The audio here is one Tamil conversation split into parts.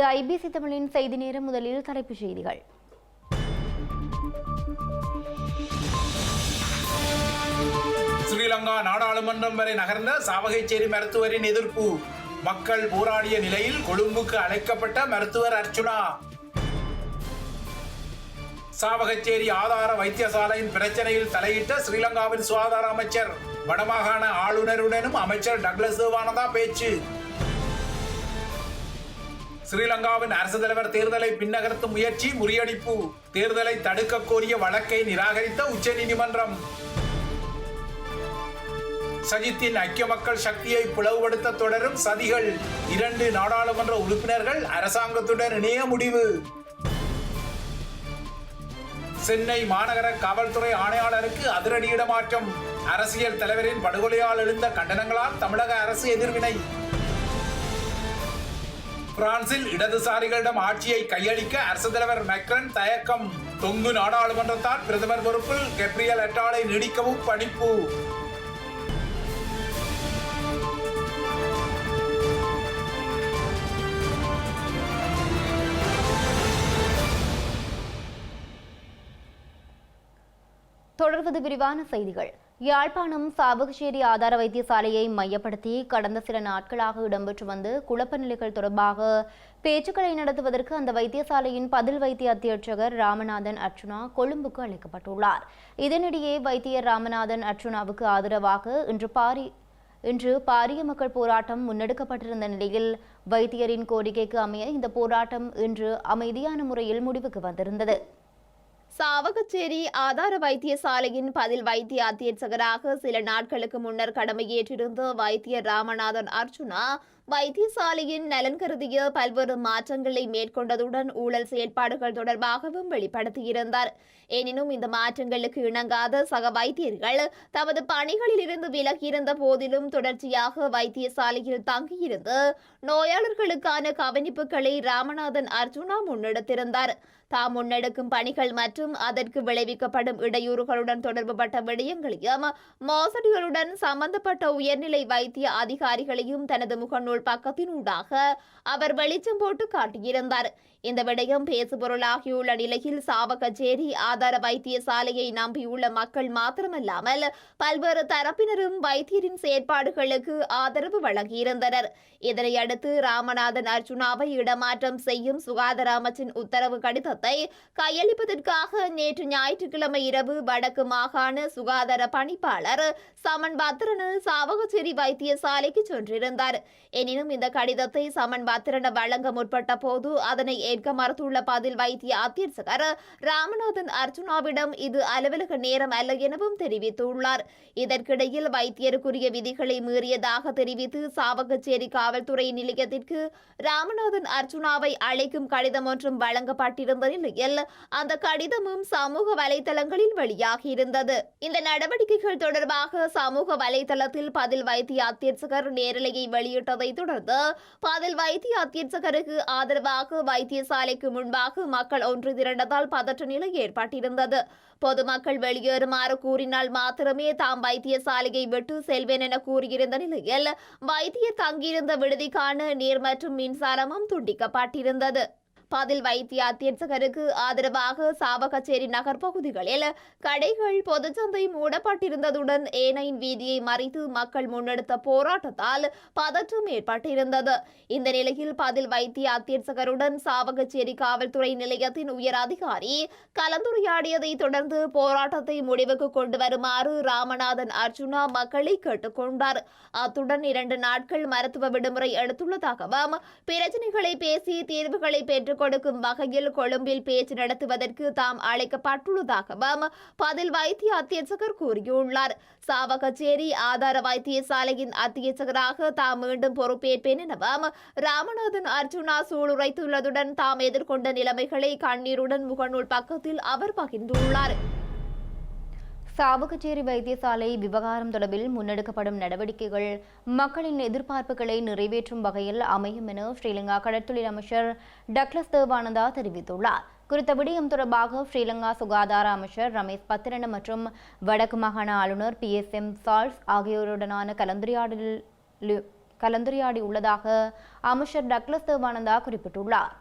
இது ஐபிசி தமிழின் செய்தி நேரம். முதலில் தலைப்புச் செய்திகள். ஸ்ரீலங்கா நாடாளுமன்றம் வரை நகர்ந்த சாவகைச்சேரி மருத்துவரின் எதிர்ப்பு. மக்கள் போராடிய நிலையில் கொழும்புக்கு அழைக்கப்பட்ட மருத்துவர் அர்ச்சுனா. சாவகச்சேரி ஆதார வைத்தியசாலையின் பிரச்சனையில் தலையிட்ட ஸ்ரீலங்காவின் சுகாதார அமைச்சர் வடமாகாண ஆளுநருடனும் அமைச்சர் டக்ளஸ் தேவானந்தா பேச்சு. ஸ்ரீலங்காவின் அரசு தலைவர் தேர்தலை பின்னகர்த்தும் முயற்சி முறியடிப்பு. தேர்தலை தடுக்க கோரிய வழக்கை நிராகரித்த உச்சநீதிமன்றம். சஜித்தின் ஐக்கிய மக்கள் சக்தியை பிளவுபடுத்த தொடரும் சதிகள். இரண்டு நாடாளுமன்ற உறுப்பினர்கள் அரசாங்கத்துடன் இணைய முடிவு. சென்னை மாநகர காவல்துறை ஆணையாளருக்கு அதிரடி இடமாற்றம் அரசியல் தலைவரின் படுகொலையால் எழுந்த கண்டனங்களால் தமிழக அரசு எதிர்வினை. பிரான்சில் இடதுசாரிகளிடம் ஆட்சியை கையளிக்க அரசு தலைவர் மெக்ரன் தயக்கம். தொங்கு நாடாளுமன்றத்தால் பிரதமர் பொறுப்பில் கெப்ரியல் அட்டாலை நீடிக்கவும் பணிப்பு. தொடர்வது விரிவான செய்திகள். யாழ்ப்பாணம் சாவகச்சேரி ஆதார வைத்தியசாலையை மையப்படுத்தி கடந்த சில நாட்களாக இடம்பெற்று வந்து குழப்ப நிலைகள் தொடர்பாக பேச்சுக்களை நடத்துவதற்கு அந்த வைத்தியசாலையின் பதில் வைத்திய அத்தியட்சகர் ராமநாதன் அர்ச்சுனா கொழும்புக்கு அழைக்கப்பட்டுள்ளார் இதனிடையே வைத்தியர் ராமநாதன் அர்ச்சுனாவுக்கு ஆதரவாக இன்று பாரி இன்று பாரிய மக்கள் போராட்டம் முன்னெடுக்கப்பட்டிருந்த நிலையில் வைத்தியரின் கோரிக்கைக்கு அமைய இந்த போராட்டம் இன்று அமைதியான முறையில் முடிவுக்கு வந்திருந்தது. சாவகச்சேரி ஆதார வைத்தியசாலையின் பதில் வைத்திய அத்தியட்சகராக சில நாட்களுக்கு முன்னர் கடமையேற்றிருந்த வைத்தியர் ராமநாதன் அர்ஜுனா வைத்தியசாலையின் நலன் கருதிய பல்வேறு மாற்றங்களை மேற்கொண்டதுடன் ஊழல் செயற்பாடுகள் தொடர்பாகவும் வெளிப்படுத்தியிருந்தார். எனினும் இந்த மாற்றங்களுக்கு இணங்காத சக வைத்தியர்கள் தமது பணிகளில் இருந்து விலகியிருந்த போதிலும் தொடர்ச்சியாக வைத்தியசாலையில் தங்கியிருந்து நோயாளர்களுக்கான கவனிப்புகளை ராமநாதன் அர்ஜுனா முன்னெடுத்திருந்தார். தாம் முன்னெடுக்கும் பணிகள் மற்றும் அதற்கு விளைவிக்கப்படும் இடையூறுகளுடன் தொடர்புபட்ட விடயங்களையும் மோசடிகளுடன் சம்பந்தப்பட்ட உயர்நிலை வைத்திய அதிகாரிகளையும் தனது முகநூல் பக்கத்தினூடாக அவர் வெளிச்சம் போட்டு காட்டியிருந்தார். இந்த விடயம் பேசுபொருளாகியுள்ள நிலையில் சாவகச்சேரி ஆதார வைத்தியசாலையை நம்பியுள்ள மக்கள் மாத்திரமல்லாமல் பல்வேறு தரப்பினரும் வைத்தியரின் செயற்பாடுகளுக்கு ஆதரவு வழங்கியிருந்தனர். இதனையடுத்து ராமநாதன் அர்ஜுனாவை இடமாற்றம் செய்யும் சுகாதார அமைச்சின் உத்தரவு கடிதத்தை கையளிப்பதற்காக நேற்று ஞாயிற்றுக்கிழமை இரவு வடக்கு மாகாண சுகாதார பணிப்பாளர் சமன் பத்திரனு சாவகச்சேரி வைத்தியசாலைக்கு சென்றிருந்தார். எனினும் இந்த கடிதத்தை சமன் பத்ரன வழங்க முற்பட்ட போது அதனை ஏற்க மறுத்துள்ள பதில் வைத்திய அத்தியட்சகர் ராமநாதன் அர்ஜுனாவிடம் இது அலுவலக நேரம் அல்ல எனவும் தெரிவித்துள்ளார். இதற்கிடையில் வைத்தியருக்குரிய விதிகளை மீறியதாக தெரிவித்து சாவகச்சேரி காவல்துறை நிலையத்திற்கு ராமநாதன் அர்ஜுனாவை அழைக்கும் கடிதம் ஒன்றும் வழங்கப்பட்டிருந்த நிலையில் அந்த கடிதமும் சமூக வலைதளங்களில் வெளியாகியிருந்தது. இந்த நடவடிக்கைகள் தொடர்பாக சமூக வலைதளத்தில் பதில் வைத்திய அத்தியட்சகர் நேரலையை வெளியிட்டதை தொடர்ந்து பதில் வைத்திய அத்தியட்சகருக்கு ஆதரவாக வைத்திய சாலைக்கு முன்பாக மக்கள் ஒன்று திரண்டதால் பதற்ற நிலை ஏற்பட்டிருந்தது. பொதுமக்கள் வெளியேறுமாறு கூறினால் மாத்திரமே தாம் வைத்தியசாலையை விட்டு செல்வேன் என கூறியிருந்த நிலையில் வைத்தியர் தங்கியிருந்த விடுதிக்கான நீர் மற்றும் மின்சாரமும் துண்டிக்கப்பட்டிருந்தது. பதில் வைத்திய அத்தியட்சகருக்கு ஆதரவாக சாவகச்சேரி நகர் பகுதிகளில் கடைகள் பொதுச்சந்தை மூடப்பட்டிருந்ததுடன் ஏனையின் வீதியை மறைத்து மக்கள் முன்னெடுத்த போராட்டத்தால் பதற்றம் ஏற்பட்டிருந்தது. இந்த நிலையில் பதில் வைத்திய அத்தியட்சகருடன் சாவகச்சேரி காவல்துறை நிலையத்தின் உயர் அதிகாரி கலந்துரையாடியதை தொடர்ந்து போராட்டத்தை முடிவுக்கு கொண்டு வருமாறு ராமநாதன் அர்ஜுனா மக்களை கேட்டுக்கொண்டார் அத்துடன் இரண்டு நாட்கள் மருத்துவ விடுமுறை எடுத்துள்ளதாகவும் பிரச்சனைகளை பேசி தீர்வுகளை பெற்றுக் கொடுக்கும் வகையில் கொழும்பில் பேச்சு நடத்துவதற்கு தாம் அழைக்கப்பட்டுள்ளதாகவும் பதில் வைத்திய அத்தியட்சகர் கூறியுள்ளார். சாவகச்சேரி ஆதார வைத்தியசாலையின் அத்தியட்சகராக தாம் மீண்டும் பொறுப்பேற்பேன் எனவும் ராமநாதன் அர்ஜுனா சூளுரைத்துள்ளதுடன் தாம் எதிர்கொண்ட நிலைமைகளை கண்ணீருடன் முகநூல் பக்கத்தில் அவர் பகிர்ந்துள்ளார். சாவகச்சேரி வைத்தியசாலை விவகாரம் தொடர்பில் முன்னெடுக்கப்படும் நடவடிக்கைகள் மக்களின் எதிர்பார்ப்புகளை நிறைவேற்றும் வகையில் அமையும் என ஸ்ரீலங்கா கடற்தொழில் அமைச்சர் டக்ளஸ் தேவானந்தா தெரிவித்துள்ளார். குறித்த விடயம் தொடர்பாக ஸ்ரீலங்கா சுகாதார அமைச்சர் ரமேஷ் பத்திரன மற்றும் வடக்கு மாகாண ஆளுநர் பி எஸ் எம் சால்ஸ் ஆகியோருடனான கலந்துரையாடலில் கலந்துரையாடியுள்ளதாக அமைச்சர் டக்ளஸ் தேவானந்தா குறிப்பிட்டுள்ளார்.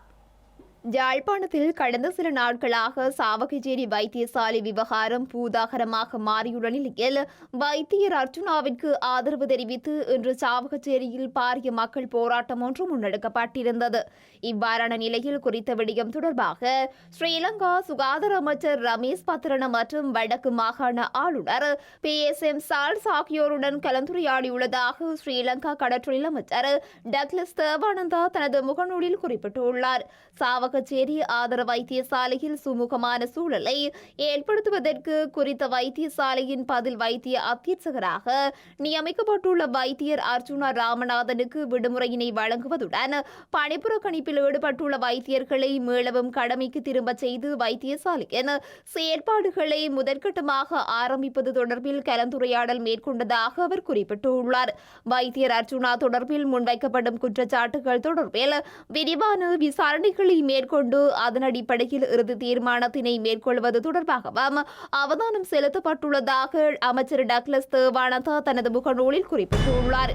யாழ்ப்பாணத்தில் கடந்த சில நாட்களாக சாவகச்சேரி வைத்தியசாலை விவகாரம் பூதாகரமாக மாறியுள்ள நிலையில் வைத்தியர் அர்ஜுனாவிற்கு ஆதரவு தெரிவித்து இன்று சாவகச்சேரியில் பாரிய மக்கள் போராட்டம் ஒன்று முன்னெடுக்கப்பட்டிருந்தது. இவ்வாறான நிலையில் குறித்த விடயம் தொடர்பாக ஸ்ரீலங்கா சுகாதார அமைச்சர் ரமேஷ் பத்ரன மற்றும் வடக்கு மாகாண ஆளுநர் பி. எஸ். எம். சால்ஸ் ஆகியோருடன் கலந்துரையாடியுள்ளதாக ஸ்ரீலங்கா கடற்றொழில் அமைச்சர் டக்ளஸ் தேவானந்தா தனது முகநூலில் குறிப்பிட்டுள்ளார். சாவகச்சேரி ஆதர வைத்தியசாலையில் சுமூகமான சூழலை ஏற்படுத்துவதற்கு குறித்த வைத்தியசாலையின் பதில் வைத்திய அத்தியட்சகராக நியமிக்கப்பட்டுள்ள வைத்தியர் அர்ஜுனா ராமநாதனுக்கு விடுமுறையினை வழங்குவதுடன் பணிப்புறக்கணிப்பில் ஈடுபட்டுள்ள வைத்தியர்களை மீளவும் கடமைக்கு திரும்பச் செய்து வைத்தியசாலையின் செயற்பாடுகளை முதற்கட்டமாக ஆரம்பிப்பது தொடர்பில் கலந்துரையாடல் மேற்கொண்டதாக அவர் குறிப்பிட்டுள்ளார். வைத்தியர் அர்ஜுனா தொடர்பில் முன்வைக்கப்படும் குற்றச்சாட்டுகள் தொடர்பில் விரிவான விசாரணைகளை மேற்கொண்டு அதன் அடிப்படையில் இறுதி தீர்மானத்தினை மேற்கொள்வது தொடர்பாகவும் அவதானம் செலுத்தப்பட்டுள்ளதாக அமைச்சர் டக்ளஸ் தேவானந்தா தனது முகநூலில் குறிப்பிட்டுள்ளார்.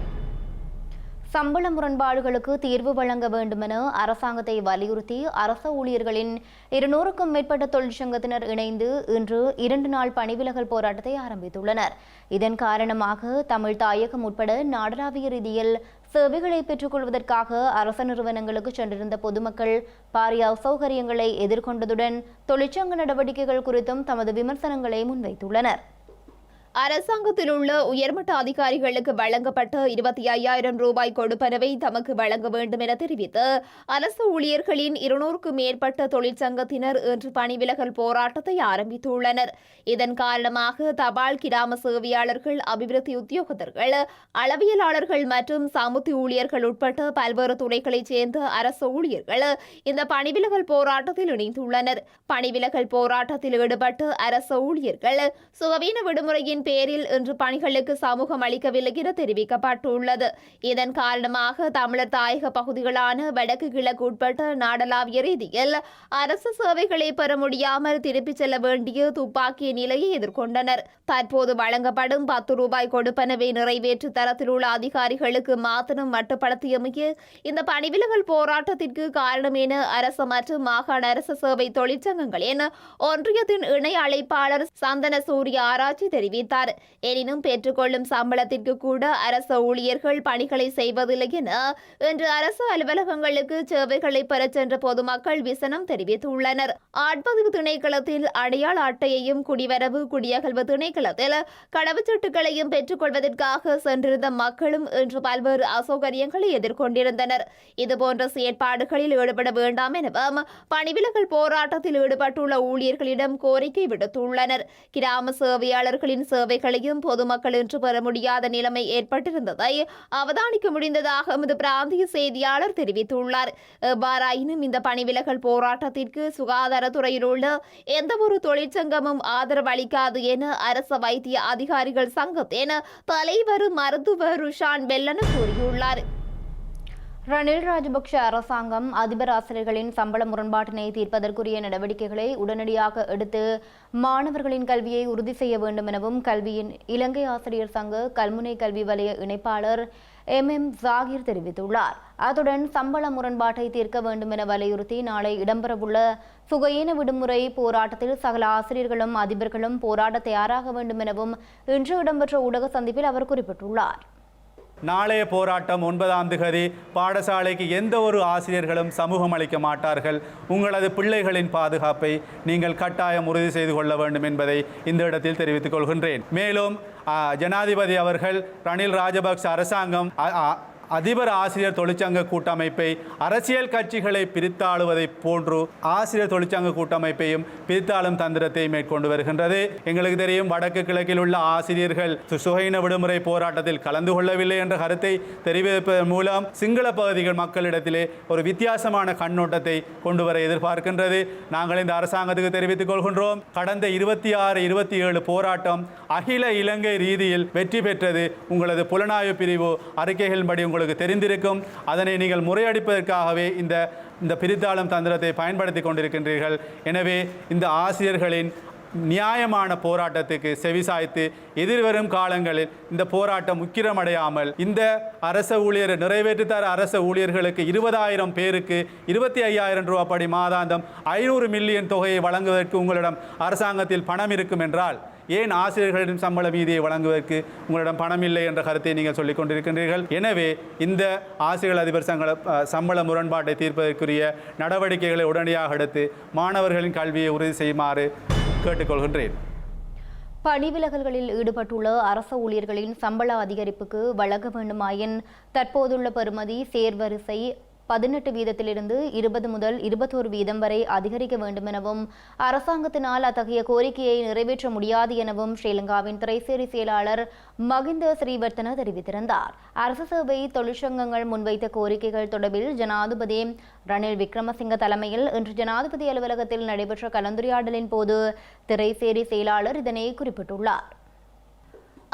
சம்பள முரண்பாடுகளுக்கு தீர்வு வழங்க வேண்டுமென அரசாங்கத்தை வலியுறுத்தி அரச ஊழியர்களின் இருநூறுக்கும் மேற்பட்ட தொழிற்சங்கத்தினர் இணைந்து இன்று இரண்டு நாள் பணிவிலகல் போராட்டத்தை ஆரம்பித்துள்ளனர். இதன் காரணமாக தமிழ் தாயகம் உட்பட நாடளாவிய ரீதியில் சேவைகளை பெற்றுக்கொள்வதற்காக அரச நிறுவனங்களுக்கு சென்றிருந்த பொதுமக்கள் பாரிய அசௌகரியங்களை எதிர்கொண்டதுடன் தொழிற்சங்க நடவடிக்கைகள் குறித்தும் தமது விமர்சனங்களை முன்வைத்துள்ளனர். அரசாங்கத்தில் உள்ள உயர்மட்ட அதிகாரிகளுக்கு வழங்கப்பட்ட இருபத்தி ஐயாயிரம் ரூபாய் கொடுப்பனவை தமக்கு வழங்க வேண்டும் என தெரிவித்து அரசு ஊழியர்களின் இருநூறுக்கும் மேற்பட்ட தொழிற்சங்கத்தினர் இன்று பணிவிலகல் போராட்டத்தை ஆரம்பித்துள்ளனர். இதன் காரணமாக தபால் கிராம சேவையாளர்கள் அபிவிருத்தி உத்தியோகத்தர்கள் அளவியலாளர்கள் மற்றும் சமுத்தி ஊழியர்கள் உட்பட்ட பல்வேறு துறைகளைச் சேர்ந்த அரசு ஊழியர்கள் இந்த பணிவிலகல் போராட்டத்தில் இணைந்துள்ளனர். பணிவிலகல் போராட்டத்தில் ஈடுபட்ட அரசு ஊழியர்கள் சுகவீன விடுமுறையின் பேரில் இன்று பணிகளுக்கு சமூகம் அளிக்கவில்லை என தெரிவிக்கப்பட்டுள்ளது. இதன் காரணமாக தமிழர் தாயக பகுதிகளான வடக்கு கிழக்கு உட்பட்ட நாடளாவிய ரீதியில் அரசு சேவைகளை பெற முடியாமல் திருப்பிச் செல்ல வேண்டிய துப்பாக்கிய நிலையை எதிர்கொண்டனர். தற்போது வழங்கப்படும் பத்து ரூபாய் கொடுப்பனவை நிறைவேற்று தரத்தில் உள்ள அதிகாரிகளுக்கு மாத்திரம் மட்டுப்படுத்தியமைய இந்த பணிவிலகல் போராட்டத்திற்கு காரணம் என அரசு மற்றும் மாகாண அரசு சேவை தொழிற்சங்கங்களின் ஒன்றியத்தின் இணை அழைப்பாளர் சந்தன சூரிய ஆராய்ச்சி தெரிவித்தார். எனினும் பெற்றுக்கொள்ளும் சம்பளத்திற்கு கூட அரச ஊழியர்கள் பணிகளை செய்வதில்லை என இன்று அரசு அலுவலகங்களுக்கு சேவைகளை பெறச் சென்ற பொதுமக்கள் விசனம் தெரிவித்துள்ளனர். ஆட்பதிவு திணைக்களத்தில் அடையாள அட்டையையும் குடிவரவு குடியகல்வு திணைக்களத்தில் கடவுச்சீட்டுகளையும் பெற்றுக்கொள்வதற்காக சென்றிருந்த மக்களும் இன்று பல்வேறு அசௌகரியங்களை எதிர்கொண்டிருந்தனர். இதுபோன்ற செயற்பாடுகளில் ஈடுபட வேண்டாம் எனவும் பணிவிலகல் போராட்டத்தில் ஈடுபட்டுள்ள ஊழியர்களிடம் கோரிக்கை விடுத்துள்ளனர். கிராம சேவையாளர்களின் சேவைகளையும் பொதுமக்கள் இன்று பெற முடியாத நிலைமை ஏற்பட்டிருந்ததை அவதானிக்க முடிந்ததாக எமது பிராந்திய செய்தியாளர் தெரிவித்துள்ளார். எவ்வாறாயினும் இந்த பணிவிலகல் போராட்டத்திற்கு சுகாதாரத்துறையில் உள்ள எந்தவொரு தொழிற்சங்கமும் ஆதரவு அளிக்காது என அரச வைத்திய அதிகாரிகள் சங்கத்தின் தலைவர் மருத்துவர் ருஷான் பெல்லன கூறியுள்ளார். ரணில் ராஜபக்ஷ அரசாங்கம் அதிபர் ஆசிரியர்களின் சம்பள முரண்பாட்டினை தீர்ப்பதற்குரிய நடவடிக்கைகளை உடனடியாக எடுத்து மாணவர்களின் கல்வியை உறுதி செய்ய வேண்டும் எனவும் கல்வியின் இலங்கை ஆசிரியர் சங்க கல்முனை கல்வி வலய இணைப்பாளர் எம். எம். ஜாகிர் தெரிவித்துள்ளார். அத்துடன் சம்பள முரண்பாட்டை தீர்க்க வேண்டும் என வலியுறுத்தி நாளை இடம்பெறவுள்ள சுகையின விடுமுறை போராட்டத்தில் சகல ஆசிரியர்களும் அதிபர்களும் போராட தயாராக வேண்டும் எனவும் இன்று இடம்பெற்ற ஊடக சந்திப்பில் அவர் குறிப்பிட்டுள்ளார். நாளைய போராட்டம் ஒன்பதாம் திகதி. பாடசாலைக்கு எந்த ஒரு ஆசிரியர்களும் சமூகம் அளிக்க மாட்டார்கள். உங்களது பிள்ளைகளின் பாதுகாப்பை நீங்கள் கட்டாயம் உறுதி செய்து கொள்ள வேண்டும் என்பதை இந்த இடத்தில் தெரிவித்துக் கொள்கின்றேன். மேலும் ஜனாதிபதி அவர்கள் ரணில் ராஜபக்ச அரசாங்கம் அதிபர் ஆசிரியர் தொழிற்சங்க கூட்டமைப்பை அரசியல் கட்சிகளை பிரித்தாளுவதை போன்று ஆசிரியர் தொழிற்சங்க கூட்டமைப்பையும் பிரித்தாளும் தந்திரத்தை மேற்கொண்டு வருகின்றது. எங்களுக்கு தெரியும் வடக்கு கிழக்கில் உள்ள ஆசிரியர்கள் சு- விடுமுறை போராட்டத்தில் கலந்து கொள்ளவில்லை என்ற கருத்தை தெரிவிப்பதன் மூலம் சிங்கள பகுதிகள் மக்களிடத்திலே ஒரு வித்தியாசமான கண்ணோட்டத்தை கொண்டு வர எதிர்பார்க்கின்றது. நாங்கள் இந்த அரசாங்கத்துக்கு தெரிவித்துக் கொள்கின்றோம். கடந்த இருபத்தி ஆறு இருபத்தி ஏழு போராட்டம் அகில இலங்கை ரீதியில் வெற்றி பெற்றது. உங்களது புலனாய்வு பிரிவு அறிக்கைகளின்படி உங்களுக்கு தெரிந்திருக்கும். அதனை நீங்கள் முறையடிப்பதற்காகவே இந்த இந்த பிரித்தாளும் தந்திரத்தை பயன்படுத்தி கொண்டிருக்கின்றீர்கள். எனவே இந்த ஆசிரியர்களின் நியாயமான போராட்டத்துக்கு செவிசாய்த்து எதிர்வரும் காலங்களில் இந்த போராட்டம் உக்கிரமடையாமல் இந்த அரச ஊழியர் நிறைவேற்றுத்தர அரச ஊழியர்களுக்கு இருபதாயிரம் பேருக்கு இருபத்தி ஐயாயிரம் ரூபாய் படி மாதாந்தம் ஐநூறு மில்லியன் தொகையை வழங்குவதற்கு உங்களிடம் அரசாங்கத்தில் பணம் இருக்கும் என்றால் ஏன் ஆசிரியர்களின் சம்பள மீதியை வழங்குவதற்கு உங்களிடம் பணம் இல்லை என்ற கருத்தை நீங்கள் சொல்லிக் கொண்டிருக்கின்றீர்கள்? எனவே இந்த ஆசிரியர் அதிபர் சங்கள சம்பள முரண்பாட்டை தீர்ப்பதற்குரிய நடவடிக்கைகளை உடனடியாக எடுத்து மாணவர்களின் கல்வியை உறுதி செய்யுமாறு கேட்டுக்கொள்கின்றேன். பணி விலகல்களில் ஈடுபட்டுள்ள அரச ஊழியர்களின் சம்பள அதிகரிப்புக்கு வழங்க வேண்டுமாயின் தற்போதுள்ள பெறுமதி சேர்வரிசை பதினெட்டு வீதத்திலிருந்து இருபது முதல் இருபத்தோரு வீதம் வரை அதிகரிக்க வேண்டும் எனவும் அரசாங்கத்தினால் அத்தகைய கோரிக்கையை நிறைவேற்ற முடியாது எனவும் ஸ்ரீலங்காவின் திரைசேரி செயலாளர் மகிந்த ஸ்ரீவர்த்தன தெரிவித்திருந்தார். அரசு சேவை தொழிற்சங்கங்கள் முன்வைத்த கோரிக்கைகள் தொடர்பில் ஜனாதிபதி ரணில் விக்ரமசிங்க தலைமையில் இன்று ஜனாதிபதி அலுவலகத்தில் நடைபெற்ற கலந்துரையாடலின் போது திரைசேரி செயலாளர் இதனை குறிப்பிட்டுள்ளார்.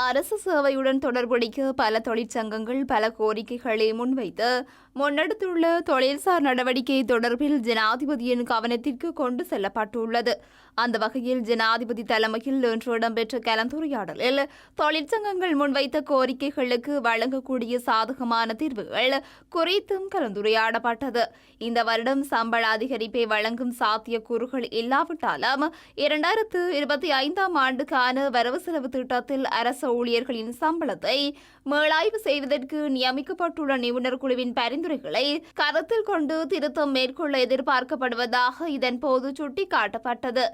அரசு சேவையுடன் தொடர்புடைய பல தொழிற்சங்கங்கள் பல கோரிக்கைகளை முன்வைத்து முன்னெடுத்துள்ள தொழில்சார் நடவடிக்கை தொடர்பில் ஜனாதிபதியின் கவனத்திற்கு கொண்டு செல்லப்பட்டுள்ளது. அந்த வகையில் ஜனாதிபதி தலைமையில் இன்று இடம்பெற்ற கலந்துரையாடலில் தொழிற்சங்கங்கள் முன்வைத்த கோரிக்கைகளுக்கு வழங்கக்கூடிய சாதகமான தீர்வுகள் குறித்தும் கலந்துரையாடப்பட்டது. இந்த வருடம் சம்பள அதிகரிப்பை வழங்கும் சாத்தியக்கூறுகள் இல்லாவிட்டாலும் இரண்டாயிரத்து இருபத்தி ஐந்தாம் ஆண்டுக்கான வரவு செலவு திட்டத்தில் அரசு ஊழியர்களின் சம்பளத்தை மேலாய்வு செய்வதற்கு நியமிக்கப்பட்டுள்ள நிபுணர் குழுவின் பரிந்துரைகளை கருத்தில் கொண்டு திருத்தம் மேற்கொள்ள எதிர்பார்க்கப்படுவதாக இதன் போது சுட்டிக்காட்டப்பட்டது.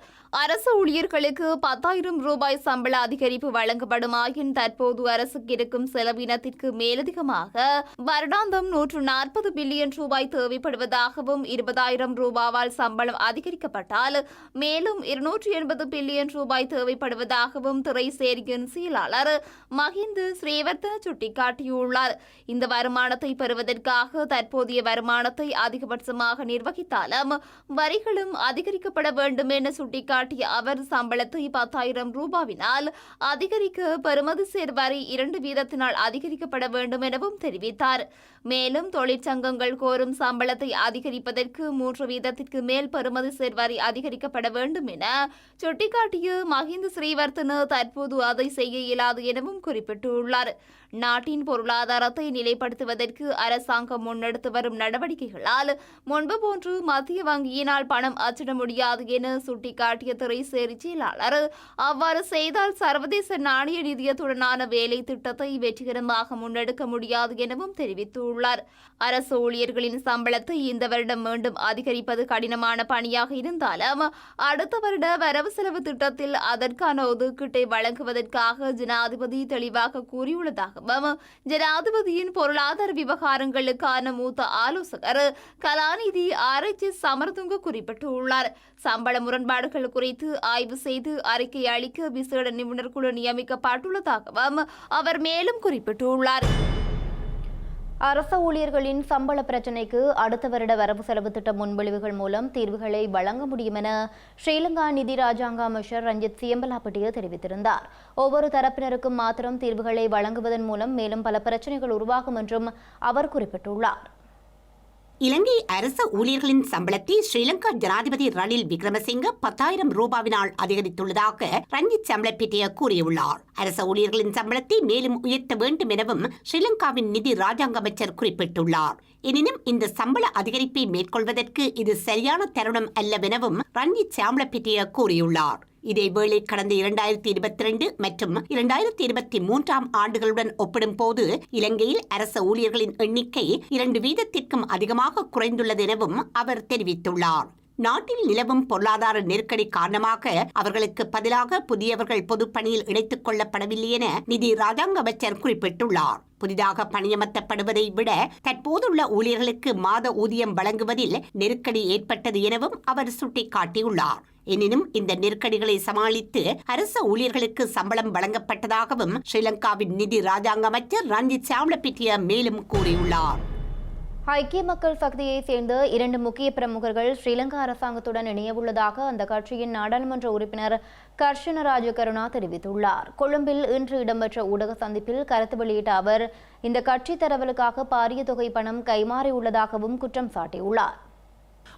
அரசு ஊழியர்களுக்கு பத்தாயிரம் ரூபாய் சம்பள அதிகரிப்பு வழங்கப்படுமாயின் தற்போது அரசுக்கு இருக்கும் செலவினத்திற்கு மேலதிகமாக வருடாந்தம் நூற்று நாற்பது பில்லியன் ரூபாய் தேவைப்படுவதாகவும் இருபதாயிரம் ரூபாவால் சம்பளம் அதிகரிக்கப்பட்டால் மேலும் இருநூற்றி எண்பது பில்லியன் ரூபாய் தேவைப்படுவதாகவும் திரைசேரியின் செயலாளர் மஹிந்து ஸ்ரீவர்த்தன சுட்டிக்காட்டியுள்ளார். இந்த வருமானத்தை பெறுவதற்காக தற்போதைய வருமானத்தை அதிகபட்சமாக நிர்வகித்தாலும் வரிகளும் அதிகரிக்கப்பட வேண்டும் என சுட்டிக்காட்டிய அவர் சம்பளத்தை பத்தாயிரம் ரூபாவினால் அதிகரிக்க பெறுமதிசேர் வரி இரண்டு வீதத்தினால் அதிகரிக்கப்பட வேண்டும் எனவும் தெரிவித்தார். மேலும் தொழிற்சங்கங்கள் கோரும் சம்பளத்தை அதிகரிப்பதற்கு மூன்று வீதத்திற்கு மேல் பெறுமதிசேர் வரி அதிகரிக்கப்பட வேண்டும் என சுட்டிக்காட்டிய மஹிந்த ஸ்ரீவர்த்தன தற்போது அதை செய்ய இயலாது எனவும் குறிப்பிட்டுள்ளார். நாட்டின் பொருளாதாரத்தை நிலைப்படுத்துவதற்கு அரசாங்கம் முன்னெடுத்து வரும் நடவடிக்கைகளால் முன்பு போன்று மத்திய வங்கியினால் பணம் அச்சிட முடியாது என சுட்டிக்காட்டிய திரைசேரி செயலாளர் அவ்வாறு செய்தால் சர்வதேச நாணய நிதியத்துடனான வேலை திட்டத்தை வெற்றிகரமாக முன்னெடுக்க முடியாது எனவும் தெரிவித்துள்ளார். அரசு ஊழியர்களின் சம்பளத்தை இந்த வருடம் மீண்டும் அதிகரிப்பது கடினமான பணியாக இருந்தாலும் அடுத்த வருட வரவு செலவு திட்டத்தில் அதற்கான ஒதுக்கீட்டை வழங்குவதற்காக ஜனாதிபதி தெளிவாக கூறியுள்ளதாகவும் ஜனாதிபதியின் பொருளாதார விவகாரங்களுக்கான மூத்த ஆலோசகர் கலாநிதி ஆராய்ச்சி சமரதுங்க குறிப்பிட்டுள்ளார். சம்பள முரண்பாடுகள் குறித்து ஆய்வு செய்து அறிக்கை அளிக்க விசேட நிபுணர் குழு நியமிக்கப்பட்டுள்ளதாகவும் அவர் மேலும் குறிப்பிட்டுள்ளார். அரச ஊழியர்களின் சம்பள பிரச்சினைக்கு அடுத்த வருட வரவு செலவு திட்ட முன்மொழிவுகள் மூலம் தீர்வுகளை வழங்க முடியும் என ஸ்ரீலங்கா நிதி ராஜாங்க அமைச்சர் ரஞ்சித் சியம்பலாப்பட்டிய தெரிவித்திருந்தார். ஒவ்வொரு தரப்பினருக்கும் மாத்திரம் தீர்வுகளை வழங்குவதன் மூலம் மேலும் பல பிரச்சினைகள் உருவாகும் என்றும் அவர் குறிப்பிட்டுள்ளார். இலங்கை அரச ஊழியர்களின் சம்பளத்தை ஸ்ரீலங்கா ஜனாதிபதி ரணில் விக்ரமசிங்க பத்தாயிரம் ரூபாவினால் அதிகரித்துள்ளதாக ரஞ்சித் சம்பளப்பேட்டிய கூறியுள்ளார். அரச ஊழியர்களின் சம்பளத்தை மேலும் உயர்த்த வேண்டும் எனவும் ஸ்ரீலங்காவின் நிதி ராஜாங்க அமைச்சர் குறிப்பிட்டுள்ளார். எனினும் இந்த சம்பள அதிகரிப்பை மேற்கொள்வதற்கு இது சரியான தருணம் அல்லவெனவும் ரஞ்சித் சாம்பளப்பேட்டிய கூறியுள்ளார். இதேவேளை கடந்த இரண்டாயிரத்தி இருபத்தி ரெண்டு மற்றும் இரண்டாயிரத்தி இருபத்தி மூன்றாம் ஆண்டுகளுடன் ஒப்பிடும்போது இலங்கையில் அரச ஊழியர்களின் எண்ணிக்கை இரண்டு வீதத்திற்கும் அதிகமாக குறைந்துள்ளது எனவும் அவர் தெரிவித்துள்ளார். நாட்டில் நிலவும் பொருளாதார நெருக்கடி காரணமாக அவர்களுக்கு பதிலாக புதியவர்கள் பொதுப்பணியில் இணைத்துக் கொள்ளப்படவில்லை என நிதி ராஜாங்க அமைச்சர் குறிப்பிட்டுள்ளார். புதிதாக பணியமர்த்தப்படுவதை விட தற்போதுள்ள ஊழியர்களுக்கு மாத ஊதியம் வழங்குவதில் நெருக்கடி ஏற்பட்டது எனவும் அவர் சுட்டிக்காட்டியுள்ளார். எனினும் இந்த நெருக்கடிகளை சமாளித்து அரச ஊழியர்களுக்கு சம்பளம் வழங்கப்பட்டதாகவும் ஸ்ரீலங்காவின் நிதி ராஜாங்க அமைச்சர் ரஞ்சித் சாவ்லபிட்டிய மேலும் கூறியுள்ளார். ஐக்கிய மக்கள் சக்தியைச் சேர்ந்த இரண்டு முக்கிய பிரமுகர்கள் ஸ்ரீலங்கா அரசாங்கத்துடன் இணையவுள்ளதாக அந்த கட்சியின் நாடாளுமன்ற உறுப்பினர் கர்ஷன ராஜகருணா தெரிவித்துள்ளார். கொழும்பில் இன்று இடம்பெற்ற ஊடக சந்திப்பில் கருத்து வெளியிட்ட அவர் இந்த கட்சி தரவலுக்காக பாரிய தொகை பணம் கைமாறியுள்ளதாகவும் குற்றம் சாட்டியுள்ளார்.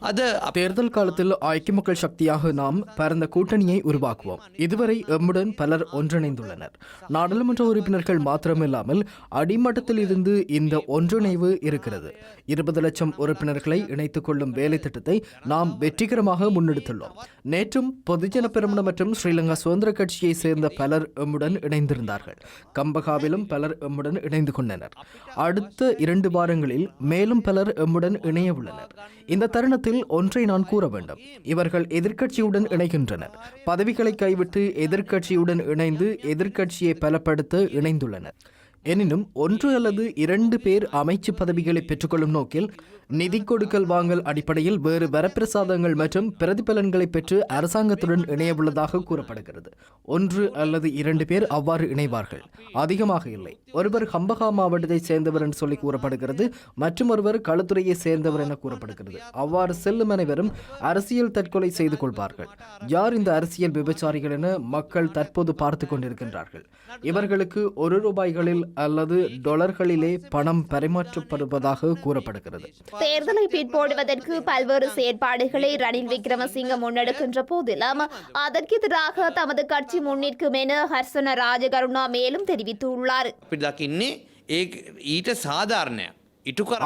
அது தேர்தல் காலத்தில் ஐக்கிய மக்கள் சக்தியாக நாம் பரந்த கூட்டணியை உருவாக்குவோம். இதுவரை எம்முடன் பலர் ஒன்றிணைந்துள்ளனர். நாடாளுமன்ற உறுப்பினர்கள் மாத்திரமில்லாமல் அடிமட்டத்தில் இருந்து இந்த ஒன்றிணைவு இருக்கிறது. இருபது லட்சம் உறுப்பினர்களை இணைத்துக் கொள்ளும் வேலை திட்டத்தை நாம் வெற்றிகரமாக முன்னெடுத்துள்ளோம். நேற்றும் பொதுஜன பெருமன மற்றும் ஸ்ரீலங்கா சுதந்திர கட்சியை சேர்ந்த பலர் எம்முடன் இணைந்திருந்தார்கள். கம்பகாவிலும் பலர் எம்முடன் இணைந்து கொண்டனர். அடுத்த இரண்டு வாரங்களில் மேலும் பலர் எம்முடன் இணைய உள்ளனர் இந்த தருணத்தில் ஒன்றை நான் கூற வேண்டும். இவர்கள் எதிர்க்கட்சியுடன் இணைகின்றனர். பதவிகளை கைவிட்டு எதிர்க்கட்சியுடன் இணைந்து எதிர்க்கட்சியை பலப்படுத்த இணைந்துள்ளனர். எனினும் ஒன்று அல்லது இரண்டு பேர் அமைச்சு பதவிகளை பெற்றுக்கொள்ளும் நோக்கில் நிதி கொடுக்கல் வாங்கல் அடிப்படையில் வேறு வரப்பிரசாதங்கள் மற்றும் பிரதிபலன்களை பெற்று அரசாங்கத்துடன் இணையவுள்ளதாக கூறப்படுகிறது. ஒன்று அல்லது இரண்டு பேர் அவ்வாறு இணைவார்கள். அதிகமாக இல்லை. ஒருவர் ஹம்பகா மாவட்டத்தை சேர்ந்தவர் என்று சொல்லி கூறப்படுகிறது. மற்றும் ஒருவர் களத்துறையை சேர்ந்தவர் என கூறப்படுகிறது. அவ்வாறு செல்லும் அனைவரும் அரசியல் தற்கொலை செய்து கொள்வார்கள். யார் இந்த அரசியல் விபச்சாரிகள் என மக்கள் தற்போது பார்த்து கொண்டிருக்கின்றார்கள். இவர்களுக்கு ஒரு ரூபாய்களில் அல்லது டொலர்களிலே பணம் பரிமாற்றப்படுவதாக கூறப்படுகிறது. தேர்தலை பிற்போடுவதற்கு பல்வேறு செயற்பாடுகளை ரணில் விக்ரமசிங்க முன்னெடுக்கின்ற போதிலும் அதற்கு எதிராக தமது கட்சி முன்னிற்கும் என ஹர்சன ராஜகருணா மேலும் தெரிவித்துள்ளார் අපි දකින්නේ ඒ ඊට සාධාරණයක්.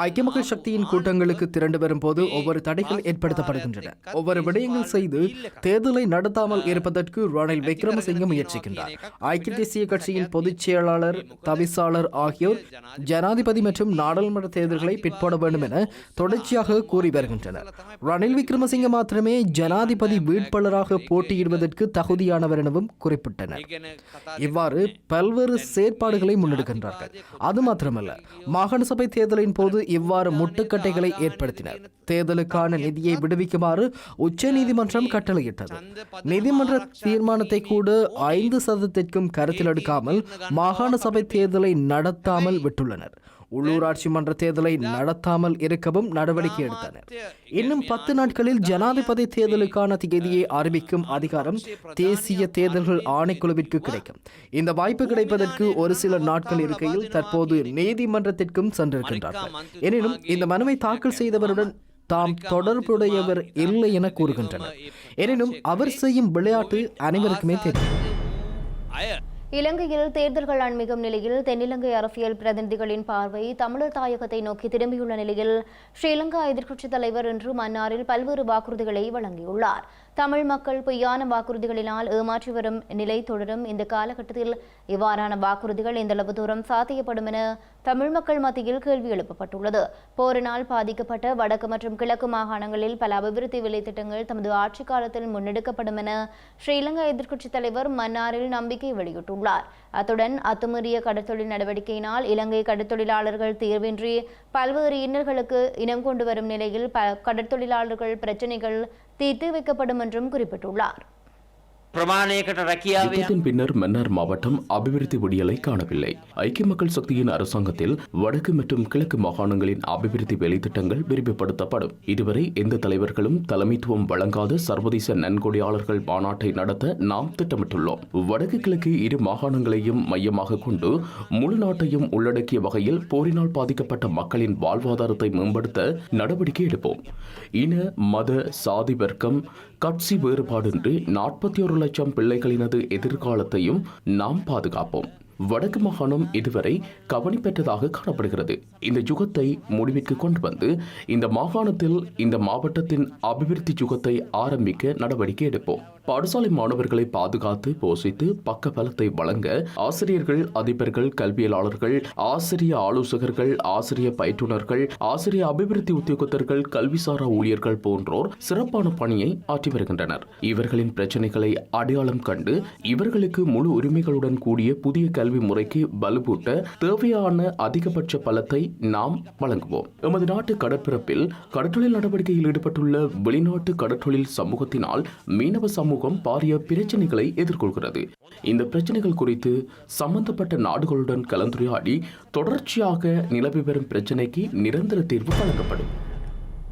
ஐக்கிய சக்தியின் கூட்டங்களுக்கு திரண்டு வரும் போது ஒவ்வொரு தடைகள் ஏற்படுத்தப்படுகின்றன. ஒவ்வொரு விடயங்கள் செய்து தேர்தலை நடத்தாமல் இருப்பதற்கு ரணில் விக்ரமசிங்க முயற்சிக்கின்றார். ஐக்கிய தேசிய கட்சியின் பொதுச் செயலாளர் தவிசாளர் ஆகியோர் ஜனாதிபதி. மற்றும் நாடாளுமன்ற தேர்தல்களை பிற்பட வேண்டும் என தொடர்ச்சியாக கூறி வருகின்றனர். ரணில் விக்ரமசிங்க மாத்திரமே ஜனாதிபதி வேட்பாளராக போட்டியிடுவதற்கு தகுதியானவர் எனவும் குறிப்பிட்டனர். இவ்வாறு பல்வேறு செயற்பாடுகளை முன்னெடுக்கின்றார்கள். அது மாத்திரமல்ல மாகாண சபை தேர்தலின் போது இவ்வாறு முட்டுக்கட்டைகளை ஏற்படுத்தினர். தேர்தலுக்கான நிதியை விடுவிக்குமாறு உச்சநீதிமன்றம் கட்டளையிட்டது. நீதிமன்ற தீர்மானத்தை கூட ஐந்து சதத்திற்கும் கருத்தில் எடுக்காமல் மாகாண சபை தேர்தலை நடத்தாமல் விட்டுள்ளனர். உள்ளூராட்சி மன்ற தேர்தலை நடத்தாமல் இருக்கவும் நடவடிக்கை எடுத்தனர். இன்னும் பத்து நாட்களில் ஜனாதிபதி தேர்தலுக்கான தேதியை அறிவிக்கும் அதிகாரம் தேசிய தேர்தல்கள் ஆணைக்குழுவிற்கு கிடைக்கும். இந்த வாய்ப்பு கிடைப்பதற்கு ஒரு சில நாட்கள் இருக்கையில் தற்போது நீதிமன்றத்திற்கும் சென்றிருக்கின்றார்கள். எனினும் இந்த மனுவை தாக்கல் செய்தவருடன் தாம் தொடர்புடையவர் இல்லை என கூறுகின்றனர். எனினும் அவர் செய்யும் விளையாட்டு அனைவருக்குமே தெரியும். இலங்கையில் தேர்தல்கள் அண்மிகும் நிலையில் தென்னிலங்கை அரசியல் பிரதிநிதிகளின் பார்வை தமிழர் தாயகத்தை நோக்கி திரும்பியுள்ள நிலையில் ஸ்ரீலங்கா எதிர்க்கட்சித் தலைவர் இன்று மன்னாரில் பல்வேறு வாக்குறுதிகளை வழங்கியுள்ளார். தமிழ் மக்கள் பொய்யான வாக்குறுதிகளினால் ஏமாற்றி வரும் நிலை தொடரும். இந்த காலகட்டத்தில் இவ்வாறான வாக்குறுதிகள் எந்தளவு தூரம் சாத்தியப்படும் என தமிழ் மக்கள் மத்தியில் கேள்வி எழுப்பப்பட்டுள்ளது. போரினால் பாதிக்கப்பட்ட வடக்கு மற்றும் கிழக்கு மாகாணங்களில் பல அபிவிருத்தி விலைத்திட்டங்கள் தமது ஆட்சி காலத்தில் முன்னெடுக்கப்படும் என ஸ்ரீலங்கா எதிர்க்கட்சித் தலைவர் மன்னாரில் நம்பிக்கை வெளியிட்டுள்ளார். அத்துடன் அத்துமீறிய கடற்தொழில் நடவடிக்கையினால் இலங்கை கடற்தொழிலாளர்கள் தீர்வின்றி பல்வேறு இன்னல்களுக்கு இனம் கொண்டு வரும் நிலையில் ப கடற்தொழிலாளர்கள் பிரச்சினைகள் தீர்த்து வைக்கப்படும் என்றும் குறிப்பிட்டுள்ளார். ප්‍රමාණයකට රැකියාව யுத்தத்தின் பின்னர் மன்னார் மாவட்டம் அபிவிருத்தி விடியலை காணவில்லை ஐக்கிய மக்கள் சக்தியின் அரசாங்கத்தில் வடக்கு மற்றும் கிழக்கு மாகாணங்களின் அபிவிருத்தி வேலைத்திட்டங்கள் விரிவுபடுத்தப்படும் இதுவரை எந்த தலைவர்களும் தலைமைத்துவம் வழங்காத சர்வதேச நன்கொடையாளர்கள் மாநாட்டை நடத்த நாம் திட்டமிட்டுள்ளோம் வடக்கு கிழக்கு இரு மாகாணங்களையும் மையமாக கொண்டு முழு நாட்டையும் உள்ளடக்கிய வகையில் போரினால் பாதிக்கப்பட்ட மக்களின் வாழ்வாதாரத்தை மேம்படுத்த நடவடிக்கை எடுப்போம் இன மத சாதி வர்க்கம் கட்சி வேறுபாடின்றி நாற்பத்தி ஒரு லட்சம் பிள்ளைகளினது எதிர்காலத்தையும் நாம் பாதுகாப்போம். வடக்கு மாகாணம் இதுவரை கவனி பெற்றதாக காணப்படுகிறது. இந்த யுகத்தை முடிவுக்கு கொண்டு வந்து இந்த மாகாணத்தில் இந்த மாவட்டத்தின் அபிவிருத்தி யுகத்தை ஆரம்பிக்க நடவடிக்கை எடுப்போம். பாடசாலை மாணவர்களை பாதுகாத்து போஷித்து பக்க பலத்தை வழங்க ஆசிரியர்கள் அதிபர்கள் கல்வியலாளர்கள் ஆசிரிய ஆலோசகர்கள் ஆசிரிய பயிற்றுனர்கள் ஆசிரிய அபிவிருத்தி உத்தியோகத்தர்கள் கல்விசாரா ஊழியர்கள் போன்றோர் சிறப்பான பணியை ஆற்றி வருகின்றனர். இவர்களின் பிரச்சனைகளை அடையாளம் கண்டு இவர்களுக்கு முழு உரிமைகளுடன் கூடிய புதிய கல்வி முறைக்கு வலுவூட்ட தேவையான அதிகபட்ச பலத்தை நாம் வழங்குவோம். எமது நாட்டு கடற்பரப்பில் கடற்றொழில் நடவடிக்கையில் ஈடுபட்டுள்ள வெளிநாட்டு கடற்றொழில் சமூகத்தினால் மீனவ சமூக சமூகம் பாரிய பிரச்சனைகளை எதிர்கொள்கிறது. இந்த பிரச்சனைகள் குறித்து சம்பந்தப்பட்ட நாடுகளுடன் கலந்துரையாடி தொடர்ச்சியாக நிலவி வரும் பிரச்சனைக்கு நிரந்தர தீர்வு வழங்கப்படும்.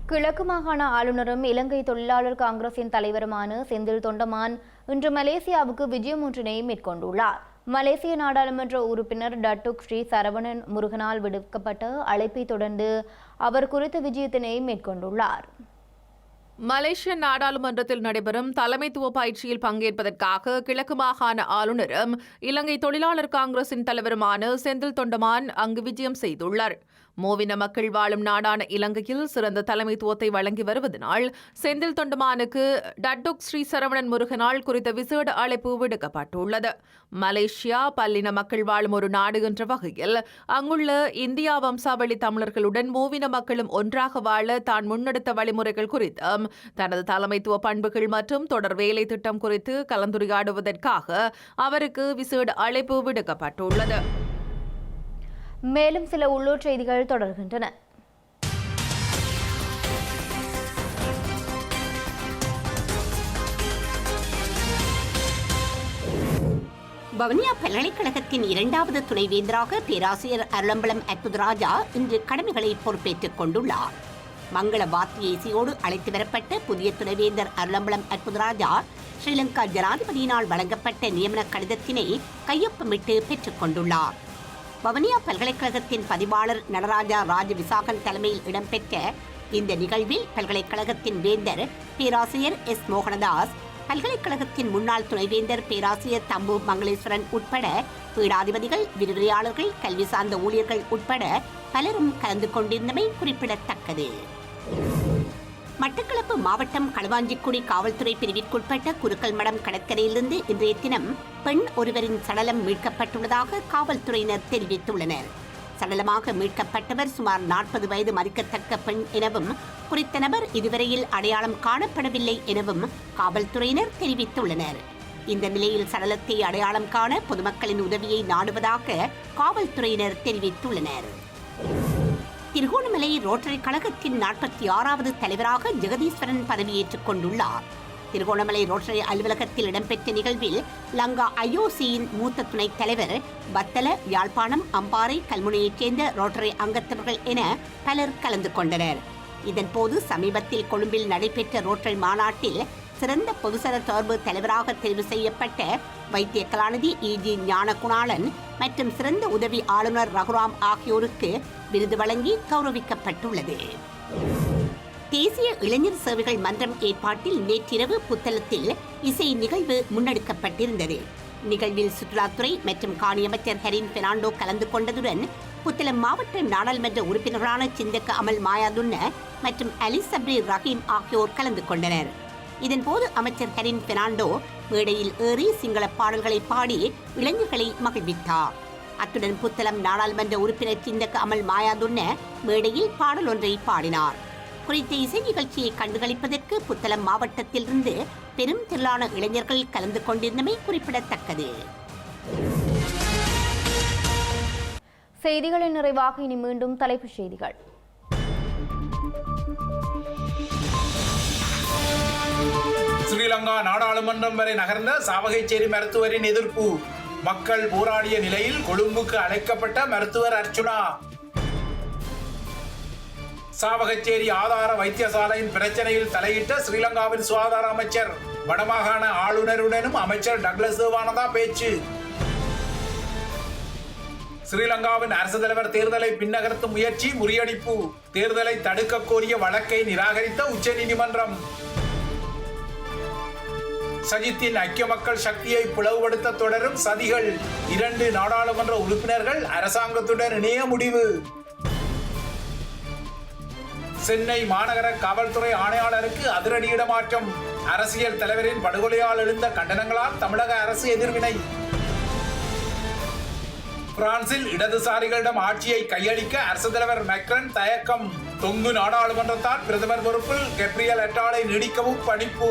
கிழக்கு மாகாண ஆளுநரும் இலங்கை தொழிலாளர் காங்கிரசின் தலைவருமான செந்தில் தொண்டமான் இன்று மலேசியாவுக்கு விஜயம் ஒன்றினை மேற்கொண்டுள்ளார். மலேசிய நாடாளுமன்ற உறுப்பினர் டட்டுக் ஸ்ரீ சரவணன் முருகனால் விடுக்கப்பட்ட அழைப்பை தொடர்ந்து அவர் குறித்த விஜயத்தினை மேற்கொண்டுள்ளார். மலேசிய நாடாளுமன்றத்தில் நடைபெறும் தலைமைத்துவ பயிற்சியில் பங்கேற்பதற்காக கிழக்கு மாகாண ஆளுநரும் இலங்கை தொழிலாளர் காங்கிரசின் தலைவருமான செந்தில் தொண்டமான் அங்கு விஜயம் செய்துள்ளார். மூவின மக்கள் வாழும் நாடான இலங்கையில் சிறந்த தலைமைத்துவத்தை வழங்கி வருவதனால் செந்தில் தொண்டமானுக்கு டட்டுக் ஸ்ரீ சரவணன் முருகனால் குறித்த விசேட அழைப்பு விடுக்கப்பட்டுள்ளது. மலேசியா பல்லின மக்கள் வாழும் ஒரு நாடு என்ற வகையில் அங்குள்ள இந்தியா வம்சாவளி தமிழர்களுடன் மூவின மக்களும் ஒன்றாக வாழ தான் முன்னெடுத்த வழிமுறைகள் குறித்தும் தனது தலைமைத்துவ பண்புகள் மற்றும் தொடர் வேலை திட்டம் குறித்து கலந்துரையாடுவதற்காக அவருக்கு விசேட அழைப்பு விடுக்கப்பட்டுள்ளது. மேலும் சில உள்ளூர் செய்திகள் தொடர்கின்றன. வவுனியா பல்கலைக்கழகத்தின் இரண்டாவது துணைவேந்தராக பேராசிரியர் அருளம்பலம் அற்புதராஜா இன்று கடமைகளை பொறுப்பேற்றுக் கொண்டுள்ளார். மங்கள வாத்திய இசையோடு அழைத்து வரப்பட்ட புதிய துணைவேந்தர் அருளம்பலம் அற்புதராஜா ஸ்ரீலங்கா ஜனாதிபதியினால் வழங்கப்பட்ட நியமன கடிதத்தினை கையொப்பமிட்டு பெற்றுக் கொண்டுள்ளார். வவுனியா பல்கலைக்கழகத்தின் பதிவாளர் நடராஜா ராஜ விசாகன் தலைமையில் இடம்பெற்ற இந்த நிகழ்வில் பல்கலைக்கழகத்தின் வேந்தர் பேராசிரியர் எஸ். மோகனதாஸ் பல்கலைக்கழகத்தின் முன்னாள் துணைவேந்தர் பேராசிரியர் தம்பு மங்களேஸ்வரன் உட்பட பீடாதிபதிகள் விரிவுரையாளர்கள் கல்வி சார்ந்த ஊழியர்கள் உட்பட பலரும் கலந்து கொண்டிருந்தமை குறிப்பிடத்தக்கது. மட்டக்களப்பு மாவட்டம் களுவாஞ்சிக்குடி காவல்துறை பிரிவிற்குட்பட்ட குருக்கல் மடம் கடற்கரையிலிருந்து இன்றைய தினம் பெண் ஒருவரின் சடலம் மீட்கப்பட்டுள்ளதாக காவல்துறையினர் தெரிவித்துள்ளனர். சடலமாக மீட்கப்பட்டவர் சுமார் நாற்பது வயது மதிக்கத்தக்க பெண் எனவும் குறித்த நபர் இதுவரையில் அடையாளம் காணப்படவில்லை எனவும் காவல்துறையினர் தெரிவித்துள்ளனர். இந்த நிலையில் சடலத்தை அடையாளம் காண பொதுமக்களின் உதவியை நாடுவதாக காவல்துறையினர் தெரிவித்துள்ளனர். திருகோணமலை ரோட்டரி கழகத்தின் நாற்பத்தி ஆறாவது தலைவராக ஜெகதீஸ்வரன் பதவியேற்றுக் கொண்டுள்ளார். திருகோணமலை ரோட்டரி அலுவலகத்தில் இடம்பெற்ற நிகழ்வில் லங்கா ஐஓசியின் மூத்த துணைத் தலைவர் பத்தல யாழ்ப்பாணம் அம்பாறை கல்முனையைச் சேர்ந்த ரோட்டரி அங்கத்தவர்கள் என பலர் கலந்து கொண்டனர். இதன்போது சமீபத்தில் கொழும்பில் நடைபெற்ற ரோட்டரி மாநாட்டில் சிறந்த பொதுசர தொடர்பு தலைவராக தெரிவு செய்யப்பட்ட வைத்திய கலாநிதி இஜி ஞானகுணாளன் மற்றும் சிறந்த உதவி ஆளுநர் ரகுராம் ஆகியோருக்கு விருது வழங்கி கௌரவிக்கப்பட்டுள்ளது. தேசிய இளைஞர் சேவைகள் மன்றம் ஏற்பாட்டில் நேற்றிரவு புத்தளத்தில் இசை நிகழ்வு முன்னெடுக்கப்பட்டிருந்தது. நிகழ்வில் சுற்றுலாத்துறை மற்றும் காணியமைச்சர் ஹெரின் பெர்னாண்டோ கலந்து கொண்டதுடன் புத்தளம் மாவட்ட நாடாளுமன்ற உறுப்பினர்களான சிந்தக்க அமல் மாயாதுன்ன மற்றும் அலிசப்ரி ரஹீம் ஆகியோர் கலந்து கொண்டனர். இதன்போது அமைச்சர் ஹெரின் பெர்னாண்டோ மேடையில் ஏறி சிங்கள பாடல்களை பாடி இளைஞர்களை மகிழ்வித்தார். அத்துடன் புத்தளம் நாடாளுமன்ற உறுப்பினர் சிந்தக்க அமல் மாயாதுன்ன மேடையில் பாடல் ஒன்றை பாடினார். குறித்த இசை நிகழ்ச்சியை கண்டுகளிப்பதற்கு புத்தளம் மாவட்டத்திலிருந்து பெரும் திரளான இளைஞர்கள் கலந்து கொண்டிருந்தமை குறிப்பிடத்தக்கது. செய்திகளின் நிறைவாக இனி மீண்டும் தலைப்புச் செய்திகள். ஸ்ரீலங்கா நாடாளுமன்றம் வரை நகர்ந்த சாவகைச்சேரி மருத்துவரின் எதிர்ப்பு. மக்கள் போராடிய நிலையில் கொழும்புக்கு அழைக்கப்பட்ட மருத்துவர் அர்ச்சுனா. சாவகச்சேரி ஆதார வைத்தியசாலையின் பிரச்சனையில் தலையிட்ட ஸ்ரீலங்காவின் சுகாதார அமைச்சர் வடமாகாண ஆளுநருடனும் அமைச்சர் டக்ளஸ் தேவானந்தா பேச்சு. ஸ்ரீலங்காவின் அரசு தலைவர் தேர்தலை பின்னகர்த்தும் முயற்சி முறியடிப்பு. தேர்தலை தடுக்க கோரிய வழக்கை நிராகரித்த உச்சநீதிமன்றம். சஜித்தின் ஐக்கிய மக்கள் சக்தியை பிளவுபடுத்த தொடரும் சதிகள். இரண்டு நாடாளுமன்ற உறுப்பினர்கள் அரசாங்கத்துடன் இணைய முடிவு. சென்னை மாநகர காவல்துறை ஆணையாளருக்கு அதிரடி இடமாற்றம். அரசியல் தலைவரின் படுகொலையால் எழுந்த கண்டனங்களால் தமிழக அரசு எதிர்வினை. பிரான்சில் இடதுசாரிகளிடம் ஆட்சியை கையளிக்க அரசு தலைவர் மெக்ரன் தயக்கம். தொங்கு நாடாளுமன்றத்தால் பிரதமர் பொறுப்பில் கெப்ரியல் எட்டாலை நீடிக்கவும் பணிப்பு.